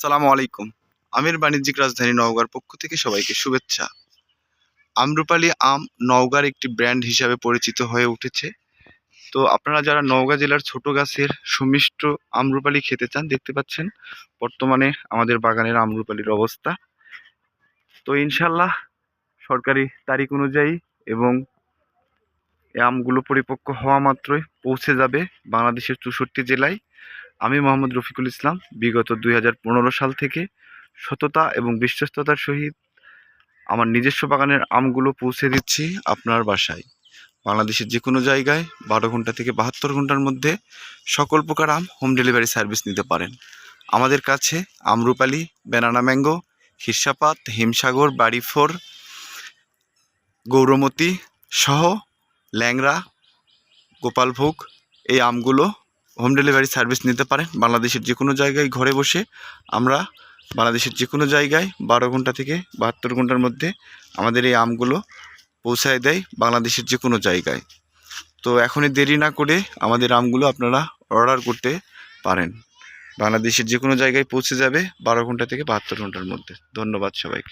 সালামু আলাইকুম। আমির বাণিজ্যিক রাজধানী নওগাঁর পক্ষ থেকে সবাইকে শুভেচ্ছা। আমরুপালি আম নওগাঁর একটি ব্র্যান্ড হিসাবে পরিচিত হয়ে উঠেছে। তো আপনারা যারা নওগাঁ জেলার ছোট গাছের সুমিষ্ট আমরুপালি খেতে চান, দেখতে পাচ্ছেন বর্তমানে আমাদের বাগানের আমরুপালির অবস্থা। তো ইনশাল্লাহ সরকারি তারিখ অনুযায়ী এবং আমগুলো পরিপক্ক হওয়া মাত্রই পৌঁছে যাবে বাংলাদেশের চৌষট্টি জেলায়। আমি মোহাম্মদ রফিকুল ইসলাম, বিগত দুই হাজার পনেরো সাল থেকে সততা এবং বিশ্বস্ততার সহিত আমার নিজস্ব বাগানের আমগুলো পৌঁছে দিচ্ছি আপনার বাসায়। বাংলাদেশের যে কোনো জায়গায় বারো ঘণ্টা থেকে বাহাত্তর ঘণ্টার মধ্যে সকল প্রকার আম হোম ডেলিভারি সার্ভিস নিতে পারেন। আমাদের কাছে আমরুপালি ব্যানানা ম্যাঙ্গো হিরসাপাত হিমসাগর, বাড়িফোর, গৌরমতি সহ ল্যাংড়া, গোপালভোগ এই আমগুলো হোম ডেলিভারি সার্ভিস নিতে পারেন বাংলাদেশের যে কোনো জায়গায় ঘরে বসে আমরা বাংলাদেশের যে কোনো জায়গায় বারো ঘণ্টা থেকে বাহাত্তর ঘণ্টার মধ্যে আমাদের এই আমগুলো পৌঁছায় দেয় বাংলাদেশের যে কোনো জায়গায়। তো এখনই দেরি না করে আমাদের আমগুলো আপনারা অর্ডার করতে পারেন। বাংলাদেশের যে কোনো জায়গায় পৌঁছে যাবে বারো ঘণ্টা থেকে বাহাত্তর ঘণ্টার মধ্যে। ধন্যবাদ সবাইকে।